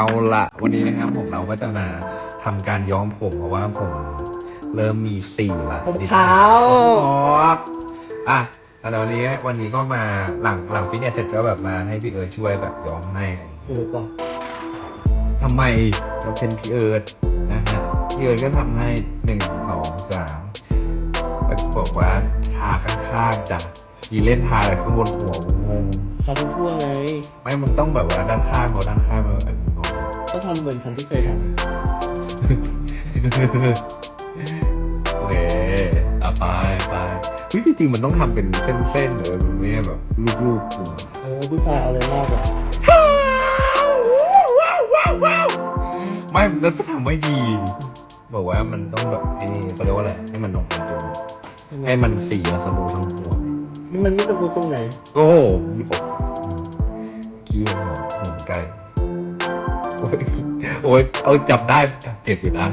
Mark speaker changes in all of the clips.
Speaker 1: เอาละวันนี้นะครับผมเราก็จะมาทำการย้อมผมเพราะว่าผมเริ่มมีสีละ
Speaker 2: ผมขาว
Speaker 1: ผมขาวอะแล้ววันนี้วันนี้ก็มาหลังหลังฟิตเนสเสร็จก็แบบมาให้พี่เอิร์ธช่วยแบบย้อมให้
Speaker 2: เออป่ะ
Speaker 1: ทำไมเราเป็นพี่เอิร์ธนะฮะพี่เอิร์ธก็ทำให้หนึ่งสองสามแล้วก็บอกว่าทาข้างๆจ้ะยีเล่นทาแต่ข้างบนหัวงง
Speaker 2: ทำทั่วไง
Speaker 1: ไม่มึงต้องแบบว่าด้านข้างเขาด้านข้างมันแบบงง
Speaker 2: ก็ทำเหมือนฉันที่เคยท
Speaker 1: โอเคเอาไปไปเฮ้ยจริงๆมันต้องทำเป็นเส้นๆเลยมันไม่ใช่แบบลูกๆอืมำ
Speaker 2: เออผู้ชายเอาอะไรมากกว่า
Speaker 1: ไม่มันก็ทำไม่ดี บอกว่ามันต้องแบบไอ้นี่เขาเรียกว่าอะไรให้มันออกมาดูให้มันสีมันสมูททั้งหัว
Speaker 2: มันไม่ตะกูตรงไหน
Speaker 1: โอ้โหมีผมกี้หัวหัวไก่โอ้ย โอ้ยเอาจับได้เจ็บอยู่นะ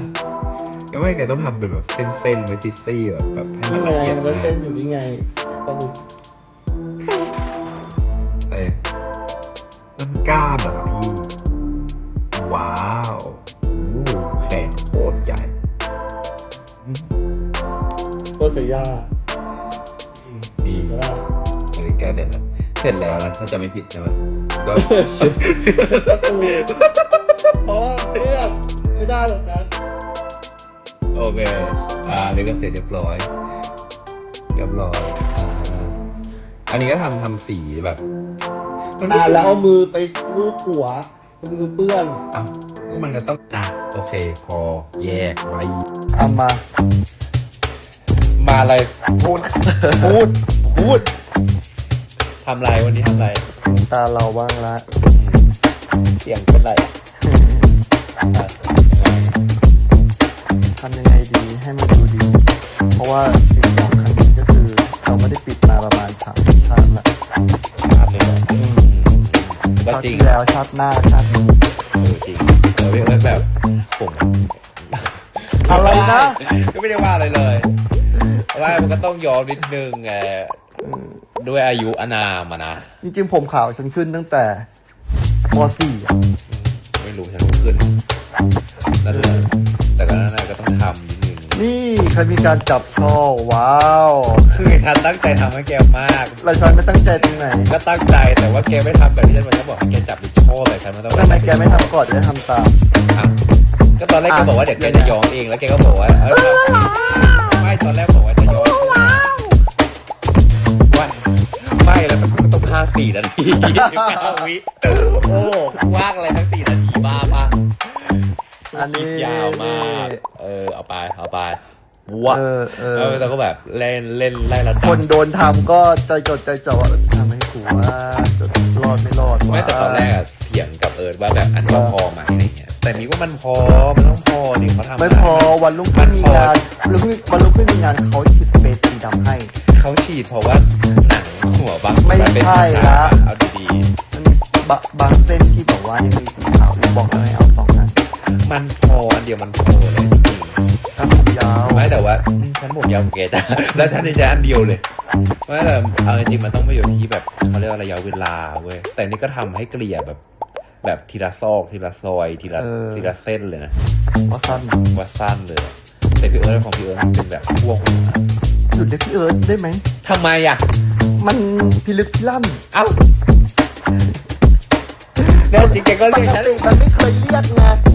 Speaker 1: ก็ไม่ไงต้องทำเป็นแบบเส้นๆไว้ซี่ๆแบบแบบให้มัน
Speaker 2: นี่ไง
Speaker 1: ละเอียด
Speaker 2: มัน
Speaker 1: มา
Speaker 2: เต้
Speaker 1: ก
Speaker 2: นอยู่นี่ไงตะกู
Speaker 1: เอ้ยนั่นกล้ามเหรอพี่ ว้าวโอ้โหแขนโคตรใหญ่อืม
Speaker 2: โคตรเสียยา
Speaker 1: ดี
Speaker 2: แล้วล่ะ
Speaker 1: อันนี้แก้เสร็จแล้วเสร็จแล้วนะถ้าจะไม่ผิดใช่ไหมก็
Speaker 2: ไม่ได้หรอกนะ
Speaker 1: โอเค อ่านี่ก็เสร็จเรียบร้อย เรียบร้อย อ่า อันนี้ก็ทำทำสีแบบมันไม่
Speaker 2: อะ
Speaker 1: ใช่
Speaker 2: แล้วเอามือไปลูบหัวมือเปื้อน
Speaker 1: อ้าวก็มันก็ต้องอะโอเค พอแยกไว้
Speaker 2: ทำมา
Speaker 1: มาอะไรพูด พูด พูดทำไรวันนี้ทำไร
Speaker 2: ตาเราบ้างละ
Speaker 1: เสียงเป็นไรอะ
Speaker 2: ทำยังไงดีให้มันดูดี เพราะว่าสิ่งของครั้งนี้ก็คือเราไม่ได้ปิดมาประมาณสามชาติละ
Speaker 1: ชาติเลยเหรออืมก็
Speaker 2: ชาติ
Speaker 1: จริง
Speaker 2: ที่แล้วชาติหน้าชาตินี้
Speaker 1: เออจริงเออเรียกว่าแบบผม
Speaker 2: อะไรนะ
Speaker 1: ก็ไม่ได้ว่าอะไรเลยว่ามันก็ต้องยอมนิดนึงไง
Speaker 2: อืม
Speaker 1: ด้วยอายุอานามอะนะ
Speaker 2: จริงๆผมขาวฉันขึ้นตั้งแต่ม .4 อะ
Speaker 1: ไม่รู้ฉันรู้ขึ้นนั่นแหละแต่ก็นั่นแหละก็ ต้องทำนิดนึง
Speaker 2: นี่เคยมีการจับช่อว้าว
Speaker 1: คือฉันตั้งใจทำให้แกมาก
Speaker 2: แล้วฉันไม่ตั้งใจตรงไหน
Speaker 1: ก็ตั้งใจแต่ว่าแกไม่ทำแบบที่ฉันมันก็บอกให้แกจับเป็นโชว์แต่ฉันไม่ต้อง
Speaker 2: ทำไมแกไม่ทำก่อนจะได้ทำตาม
Speaker 1: อ้าวก็ตอนแรกแกบอกว่าเดี๋ยวแกจะย้อมเองแล้วแกก็บอกว่าเออไม่ตอนแรกบอกว่าจะย้อมว่าไม่แล้วมันก็ต้องพากสี่นาทีเก้าวิโอ้ว่างอะไรทั้งสี่นาทีบ้าปะ
Speaker 2: อันนี้
Speaker 1: ยาวมาก เออ เอาไป เอาไปว้า
Speaker 2: เออเออ
Speaker 1: แล้วเราก็แบบเล่นเล่นไล่ระดับ
Speaker 2: คนโดนทำก็ใจจดใจจ่อทำให้กูว่าจะรอดไม่รอดวะ
Speaker 1: ไม่แต่ตอนแรกอะเถียงกับเอิร์ดว่าแบบอันนี้พอไหมอะไรเงี้ยแต่นี้ว่ามันพอมันต้องพอดิเขาทำ
Speaker 2: ไม่พอวันรุ่งขึ้นมีงานวันรุ่งขึ้นวันรุ่งขึ้นมีงานเขาฉีดสเปรย์สีดำให้
Speaker 1: เขาฉีดเพราะว่าหนังหัวบาง
Speaker 2: ไม่
Speaker 1: นเป็น
Speaker 2: ใช่ละ
Speaker 1: เอาดี
Speaker 2: มันมีบะบางเส้นที่บอกว่ายังมีสีขาวอยู่บอกแล้วให้เอาสองนั้น
Speaker 1: ๆ มันพออันเดียวมันพอเลยจริง
Speaker 2: ถ้าผมยาว
Speaker 1: ๆไม่แต่ว่าอืมฉันผมยาวกว่าแกจ้ะแล้วฉันจะอันเดียวเลยไม่แต่เอาจริงๆมันต้องไปอยู่ที่แบบเขาเรียกว่าระยะเวลาเว้ยแต่นี่ก็ทำให้เกลี่ยแบบ แบบทีละซอกทีละซอยทีละทีละเส้นเลยนะ
Speaker 2: ว่าสั้น
Speaker 1: ว่าสั้นเลยแต่พี่เอิร์ธของพี่เอิร์ธมันเป็นแบบพ่วงหัว
Speaker 2: หยุดเรียกพี่เอิร์ธได้ไหม
Speaker 1: ทำไมอะ
Speaker 2: มันพิลึกพิลั่น
Speaker 1: เอ้าแล้วจริงๆแกก็
Speaker 2: ป
Speaker 1: เรียก
Speaker 2: ก
Speaker 1: ฉัน
Speaker 2: ติมันไม่เคยเรียกไง
Speaker 1: ก็เรี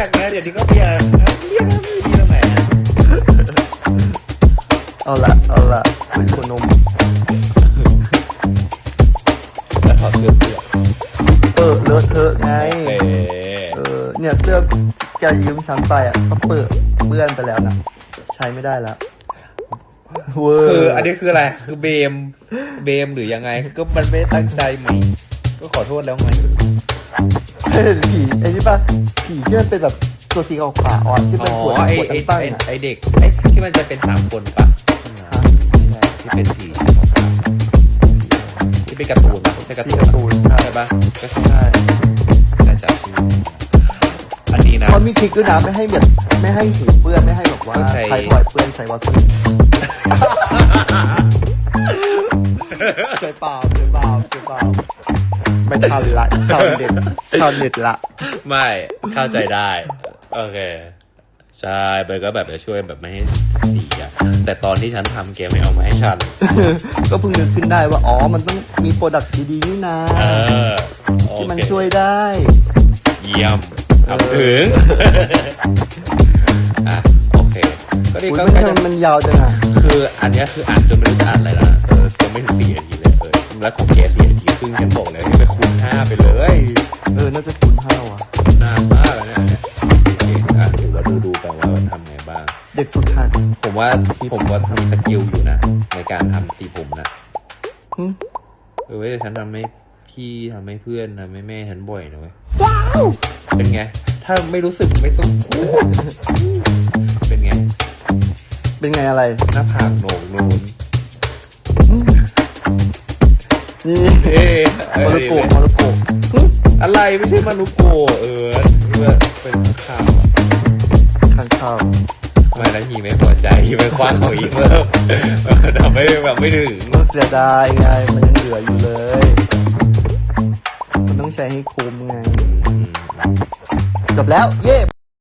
Speaker 1: ยกนะเดี๋ยวนี้ก็เรียกนะเรียกนะไม่ดีตรงไหนอะ
Speaker 2: เอาละเอาละเป็นคนนม
Speaker 1: แล้วถอดเสื้อเสื้อ
Speaker 2: เออเลอะเทอะไง
Speaker 1: โอเค
Speaker 2: เออ เนี่ยเสื้อแกยืมฉันไปอะก็เปิดเปื้อนไปแล้วนะใช้ไม่ได้แล้วเวอร์
Speaker 1: คืออันนี้คืออะไร คือเบม เบมหรือยังไง ก็มันไม่ได้ตั้งใจไหมก็ขอโทษแล้วไง
Speaker 2: เห็นผีไอ้นี่ป่ะผีที่มันเป็นแบบตัวสีขาวๆอะที่
Speaker 1: อ๋
Speaker 2: เป็น
Speaker 1: อ
Speaker 2: ขวด
Speaker 1: ไอ
Speaker 2: ขวด
Speaker 1: ไอ
Speaker 2: ตั้ง
Speaker 1: ไอ
Speaker 2: ๆอะ
Speaker 1: ไอเด็กไอที่มันจะเป็นสามคนปะที่เป็นสีที่เป็นการ์ตูนปะใช่การ์
Speaker 2: ที่
Speaker 1: ตูน
Speaker 2: การ์ตูนใช่
Speaker 1: ใช่ปะก็ใช่
Speaker 2: ใช่
Speaker 1: น่าจะชื่ออันนี้นะ
Speaker 2: เขามีทริกด้วยนะไม่ให้แบบไม่ให้หูเปื้อนไม่ให้แบบว่า
Speaker 1: ต้องใช้
Speaker 2: ใช้ถอยเปื้อนใช้วัสลีนใช้เปล่าใช้เปล่าใช้เปล่า ไม่ทันละชาวเน็ตชาวเน็ตละ
Speaker 1: ไม่เข้าใจได้ โอเค ใช่เบอร์ก็แบบจะช่วยแบบไม่ให้สีอะแต่ตอนที่ฉันทำเกมไม่เอามาให้ฉัน
Speaker 2: ก็เพิ่งนึกขึ้นได้ว่า อ๋อ มันต้องมีโปรดักต์ดีๆนี่นะ
Speaker 1: เออโอ
Speaker 2: ที่มัน
Speaker 1: เค
Speaker 2: ช่วยได้
Speaker 1: เยี่ยมทำถึงอะโอเค ก็ดี
Speaker 2: อุ้ย
Speaker 1: ก็
Speaker 2: มัน
Speaker 1: ใกล้
Speaker 2: ทำ
Speaker 1: จะ
Speaker 2: ไมมันยาวจังอะ
Speaker 1: คืออันเนี้ยคืออ่านจนไม่รู้จะอ่านอะไรแล้วนะเออยังไม่ถึงสี่นาทีเลยเออแล้วของแกสี่นาทีครึ่งฉันบอกเลย ว่าผมว่ามีสกิลอยู่นะ ในการทำสีผมนะ
Speaker 2: หึ
Speaker 1: เออเว้ยแต่ฉันทำให้พี่ทำให้เพื่อนทำให้แม่ฉันบ่อยนะเว้ย
Speaker 2: ว้าว
Speaker 1: เป็นไง ถ้าไม่รู้สึกไม่ต้องพูดเป็นไง
Speaker 2: เป็นไงอะไร
Speaker 1: หน้าผากโหนกนูน
Speaker 2: นี่
Speaker 1: เอ๊ะ
Speaker 2: มารุโกะมารุโกะหึ
Speaker 1: อะไรไม่ใช่มานุโกะเออเพื่อเป็นข้าวอะ
Speaker 2: ข้างข้าว
Speaker 1: ทำ ไมแล้วฮีไม่พอใจฮีไม่คว้างของอีเพิ่มทำไม่แบบไม่ถึง
Speaker 2: มันเสียดายไง มันยังเหลืออยู่เลย มันต้องใช้ให้คุ้มไง
Speaker 1: อืม
Speaker 2: จบแล้ว เย่